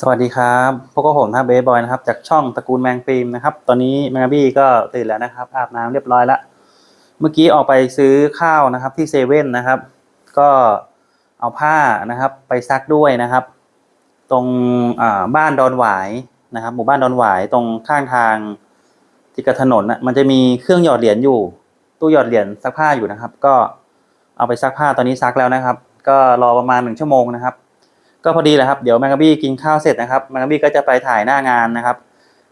สวัสดีครับพวกผมนะครับเบย์บอยนะครับจากช่องตระกูลแมงฟิล์มนะครับ ตอนนี้แมงกะบี้ก็ตื่นแล้วนะครับ อาบน้ำเรียบร้อยแล้วเมื่อกี้ออกไปซื้อข้าวนะครับที่เซเว่นนะครับ ก็เอาผ้านะครับ ไปซักด้วยนะครับ ตรงบ้านดอนหวายนะครับ หมู่บ้านดอนหวายตรงข้างทางที่กับถนนนะมันจะมีเครื่องหยอดเหรียญอยู่ ตู้หยอดเหรียญซักผ้าอยู่นะครับ ก็เอาไปซักผ้าตอนนี้ซักแล้วนะครับ ก็รอประมาณหนึ่งชั่วโมงนะครับ ก็พอดีแหละครับเดี๋ยวแมงกะบี้กินข้าวเสร็จนะครับแมงกะบี้ก็จะไปถ่ายหน้างานนะครับ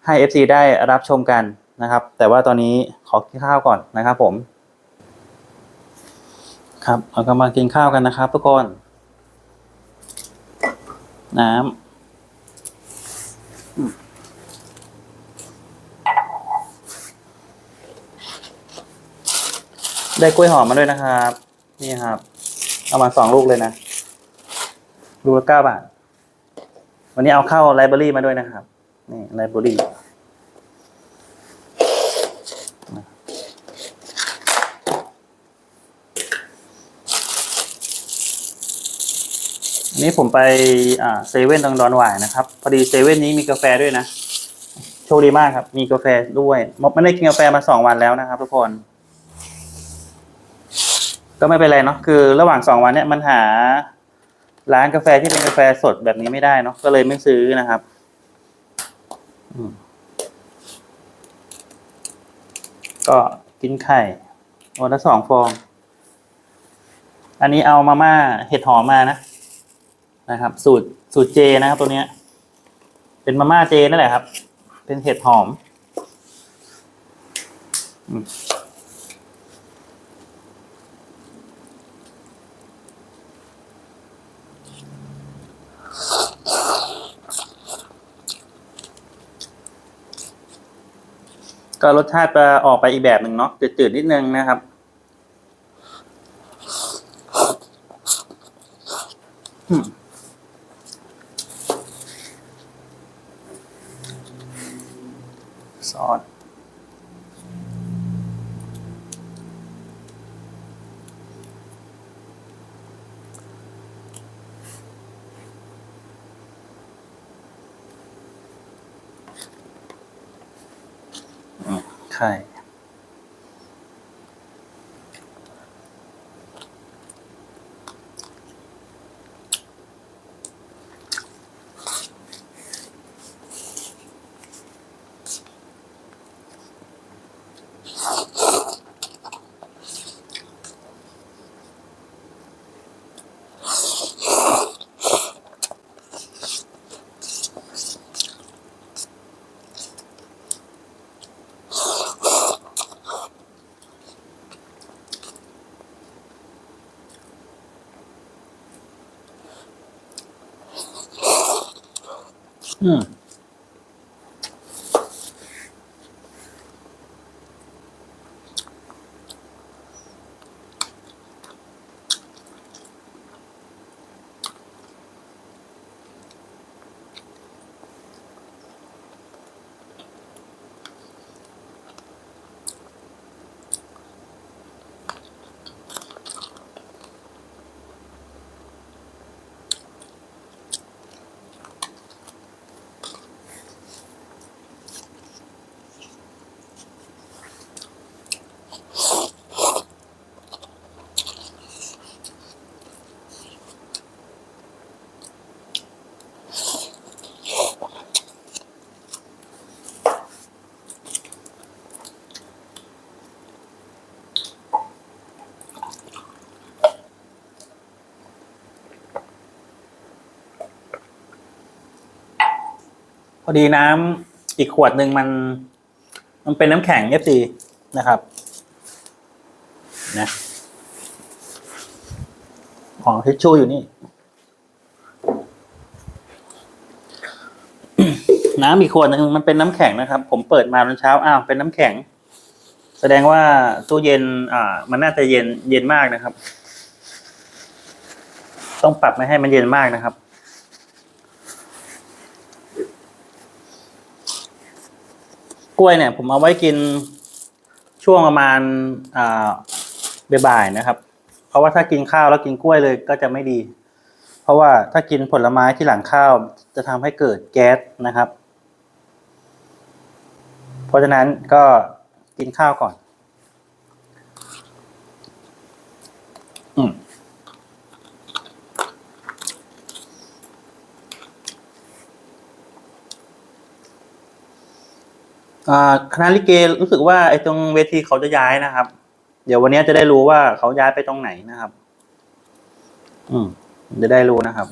ให้ FC ได้รับชมกันนะครับ แต่ว่าตอนนี้ขอกินข้าวก่อนนะครับผมครับเราก็มากินข้าวกันนะครับทุกคน น้ำได้กล้วยหอมมาด้วยนะครับ นี่ครับ เอามาสองลูกเลยนะ ลูละเก้าบาท วันนี้เอาเข้าไลบรารีมาด้วยนะครับ นี่ไลบรารีนี้ผมไปเซเว่นตรงดอนหวายนะครับ พอดีเซเว่นนี้มีกาแฟด้วยนะ โชคดีมากครับ มีกาแฟด้วยไม่ได้กินกาแฟมาสองวันแล้วนะครับทุกคน ก็ไม่เป็นไรเนาะคือระหว่างสองวันเนี้ยมันหา ร้านกาแฟที่เป็นกาแฟสดแบบนี้ไม่ได้เนาะก็เลยไม่ซื้อนะครับก็กินไข่วันละสองฟอง อันนี้เอามาม่าเห็ดหอมมานะนะครับ สูตรสูตรเจนะครับตัวเนี้ย เป็นมาม่าเจนั่นแหละครับ เป็นเห็ดหอม ก็รสชาติจะออกไปอีกแบบหนึ่งเนาะจืดๆนิดนึงนะครับ อืมซอส อื ม พอดีน้ำอีกขวดหนึ่งมัน มันเป็นน้ำแข็งเอฟซีนะครับนะของทิชชู่อยู่นี่ น้ำอีกขวดหนึ่งมันเป็นน้ำแข็งนะครับ ผมเปิดมาตอนเช้าอ้าวเป็นน้ำแข็ง แสดงว่าตู้เย็น อ่า มันน่าจะเย็นเย็นมากนะครับ ต้องปรับไม่ให้มันเย็นมากนะครับ กล้วยเนี่ยผมเอาไว้กินช่วงประมาณบ่ายๆนะครับ เพราะว่าถ้ากินข้าวแล้วกินกล้วยเลยก็จะไม่ดี เพราะว่าถ้ากินผลไม้ที่หลังข้าวจะทำให้เกิดแก๊สนะครับ เพราะฉะนั้นก็กินข้าวก่อน อืม อ่าคณะลิเกรู้สึกว่าไอ้ตรงเวทีเขาจะย้ายนะครับ เดี๋ยววันนี้จะได้รู้ว่าเขาย้ายไปตรงไหนนะครับ อืมจะได้รู้นะครับ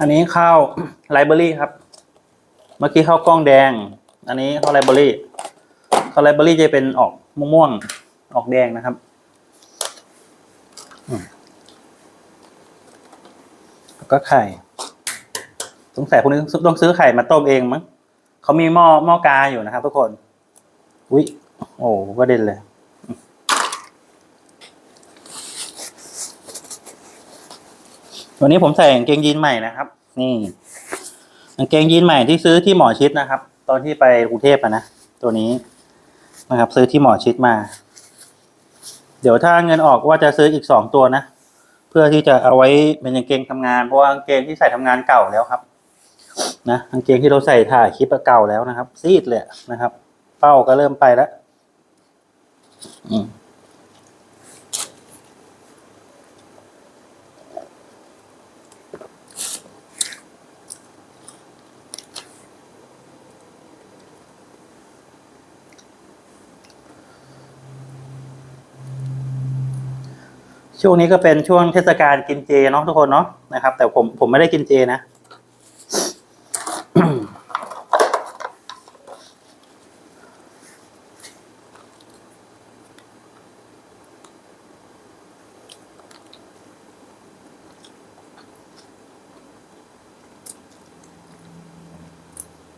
อันนี้ข้าวไลบรารีครับ เมื่อกี้ข้าวกล้องแดง อันนี้ข้าวไลบรารีข้าวไลบรารีจะเป็นออกม่วงๆออกแดงนะครับแล้วก็ไข่สงสัยพวกนี้ต้องซื้อไข่มาต้มเองมั้งเขามีหม้อหม้อกาอยู่นะครับ ทุกคน อุ้ยโอ้ก็เด็นเลย วันนี้ผมใส่กางเกงยีนใหม่นะครับ นี่กางเกงยีนใหม่ที่ซื้อที่หมอชิดนะครับ ตอนที่ไปกรุงเทพนะตัวนี้นะครับ ซื้อที่หมอชิดมา เดี๋ยวถ้าเงินออกว่าจะซื้ออีกสองตัวนะเพื่อที่จะเอาไว้เป็นกางเกงทำงานเพราะว่ากางเกงที่ใส่ทำงานเก่าแล้วครับ นะกางเกงที่เราใส่ถ่ายคลิปเก่าแล้วนะครับ ซีดเลยนะครับ เป้าก็เริ่มไปแล้ว อืม ช่วงนี้ก็เป็นช่วงเทศกาลกินเจเนาะทุกคนเนาะนะครับ แต่ผมผมไม่ได้กินเจนะ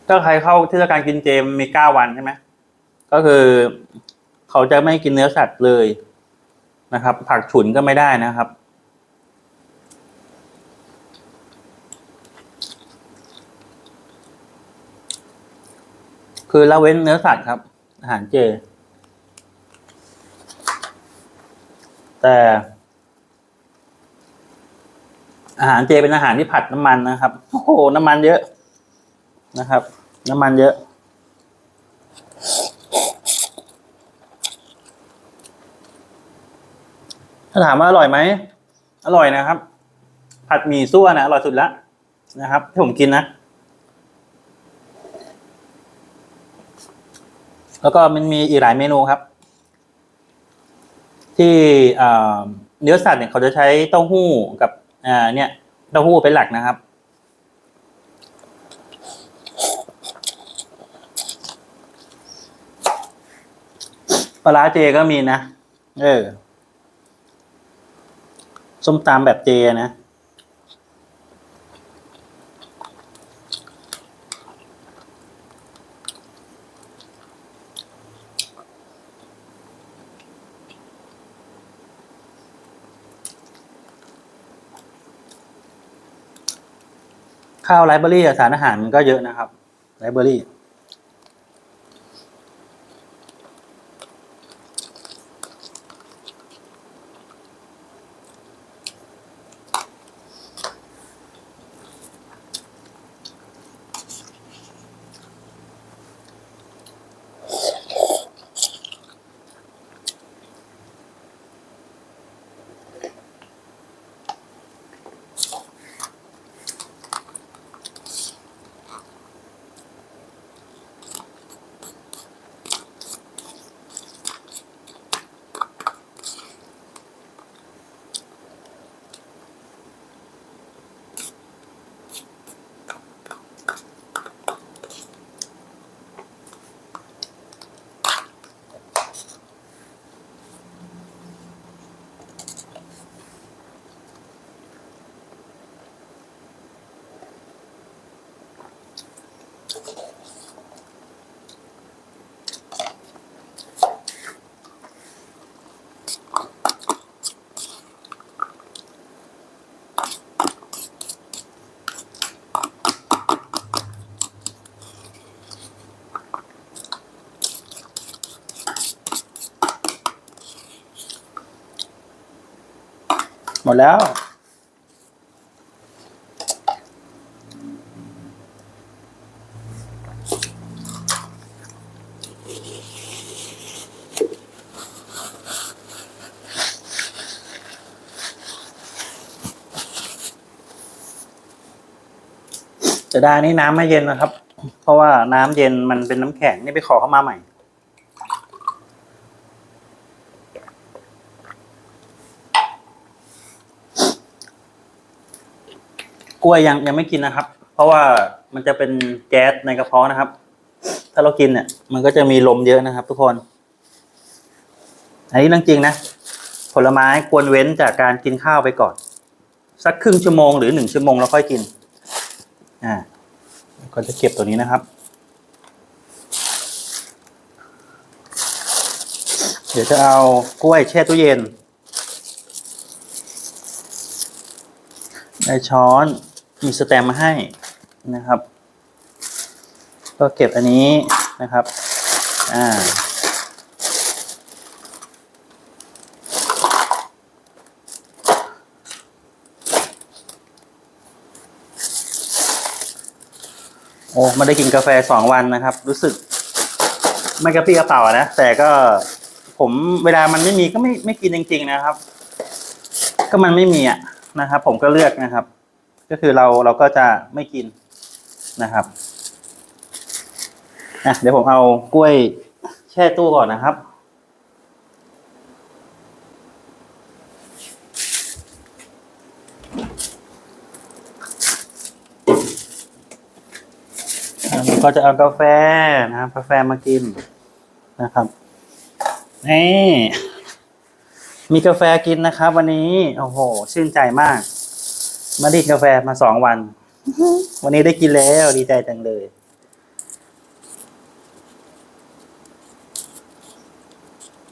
ก็ใครเข้าเทศกาลกินเจมีเก้าวันใช่ไหมก็คือ เขาจะไม่กินเนื้อสัตว์เลย นะครับ ผักฉุนก็ไม่ได้นะครับ คือละเว้นเนื้อสัตว์ครับ อาหารเจ แต่อาหารเจเป็นอาหารที่ผัดน้ำมันนะครับ โอ้โห น้ำมันเยอะนะครับ น้ำมันเยอะ ถ้าถามว่าอร่อยไหม อร่อยนะครับ ผัดหมี่ซั่วนะอร่อยสุดละนะครับที่ผมกินนะ แล้วก็มันมีอีกหลายเมนูครับ ที่เนื้อสัตว์เนี่ยเขาจะใช้เต้าหู้กับอ่าเนี่ยเต้าหู้เป็นหลักนะครับปลาร้าเจก็มีนะ เออ ส้มตำแบบเจนะ ข้าวไรเบอรี่สารอาหารมันก็เยอะนะครับไรเบอรี่ ดแล้ว จะได้นี่น้ำไม่เย็นนะครับ เพราะว่าน้ำเย็นมันเป็นน้ำแข็งนี่ไปขอเข้ามาใหม่ กล้วยยังยังไม่กินนะครับ เพราะว่ามันจะเป็นแก๊สในกระเพาะนะครับ ถ้าเรากินเนี่ย มันก็จะมีลมเยอะนะครับ ทุกคน อันนี้เรื่องจริงนะ ผลไม้ควรเว้นจากการกินข้าวไปก่อน สักครึ่งชั่วโมงหรือหนึ่งชั่วโมงแล้วค่อยกิน อ่า ก็จะเก็บตัวนี้นะครับเดี๋ยวจะเอากล้วยแช่ตู้เย็น ได้ช้อน มีสแตมมาให้นะครับ ก็เก็บอันนี้นะครับ อ่า โอ้ไม่ได้กินกาแฟสองวันนะครับ รู้สึก ไม่กระปรี้กระเป๋านะ แต่ก็ผมเวลามันไม่มีก็ไม่ไม่กินจริง ๆ นะครับ ก็มันไม่มีอะนะครับ ผมก็เลือกนะครับ ก็คือเราเราก็จะไม่กินนะครับอะเดี๋ยวผมเอากล้วยแช่ตู้ก่อนนะครับ ก็จะเอากาแฟนะครับกาแฟมากินนะครับนี่มีกาแฟกินนะครับ วันนี้ โอ้โห ชื่นใจมาก มาดิบกาแฟมาสองวัน วันนี้ได้กินแล้วดีใจจังเลย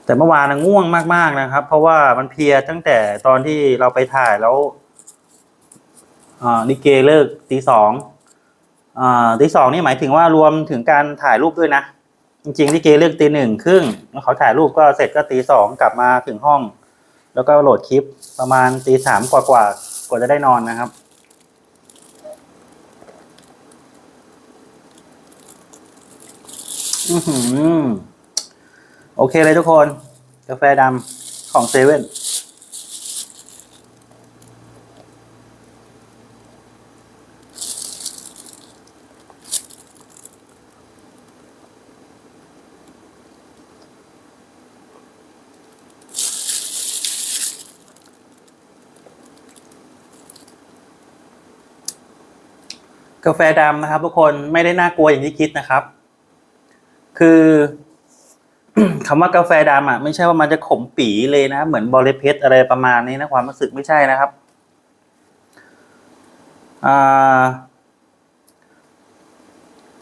แต่เมื่อวานน่ะง่วงมากๆนะครับ เพราะว่ามันเพลียตั้งแต่ตอนที่เราไปถ่ายแล้วอ่าลิเกเลิกตีสองอ่าตีสองนี่หมายถึงว่ารวมถึงการถ่ายรูปด้วยนะ จริงๆที่เกเลือกตีหนึ่งครึ่งแล้วเขาถ่ายรูปก็เสร็จก็ตีสองกลับมาถึงห้อง แล้วก็โหลดคลิปประมาณตีสามกว่ากว่าๆ กว่าจะได้นอนนะครับ อือหือ โอเคเลยทุกคน กาแฟดำของเซเว่นาแฟดำนะครับทุกคนไม่ได้น่ากลัวอย่างที่คิดนะครับ คือคำว่ากาแฟดำอะไม่ใช่ว่ามันจะขมปีเลยนะ เหมือนบอริเพชรอะไรประมาณนี้นะความรู้สึกไม่ใช่นะครับ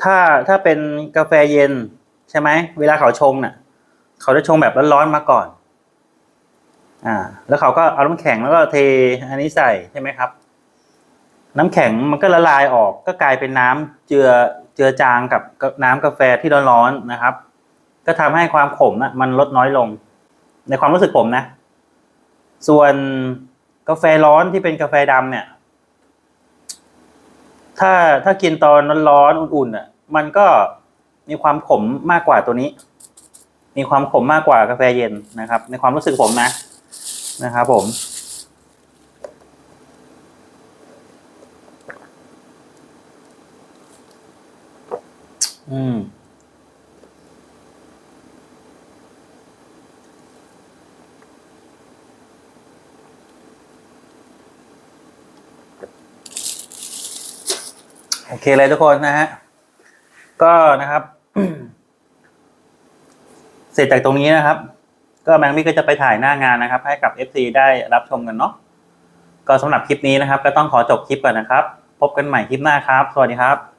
ถ้าถ้าเป็นกาแฟเย็นใช่ไหมเวลาเขาชงน่ะ เขาจะชงแบบร้อนๆมาก่อน อ่า แล้วเขาก็เอาน้ำแข็งแล้วก็เทอันนี้ใส่ใช่ไหมครับ น้ำแข็งมันก็ละลายออกก็กลายเป็นน้ำเจือเจือจางกับน้ำกาแฟที่ร้อนๆนะครับ ก็ทำให้ความขมนะมันลดน้อยลง ในความรู้สึกผมนะ ส่วนกาแฟร้อนที่เป็นกาแฟดำเนี่ย ถ้าถ้ากินตอนร้อนๆอุ่นๆอะ มันก็มีความขมมากกว่าตัวนี้ มีความขมมากกว่ากาแฟเย็นนะครับ ในความรู้สึกผมนะนะครับผม อืม โอเคเลยทุกคนนะฮะ ก็นะครับ เสร็จจากตรงนี้นะครับ ก็แมงมี่ก็จะไปถ่ายหน้างานนะครับ ให้กับ FC ได้รับชมกันเนาะก็สำหรับคลิปนี้นะครับ ก็ต้องขอจบคลิปก่อนนะครับ พบกันใหม่คลิปหน้าครับ สวัสดีครับ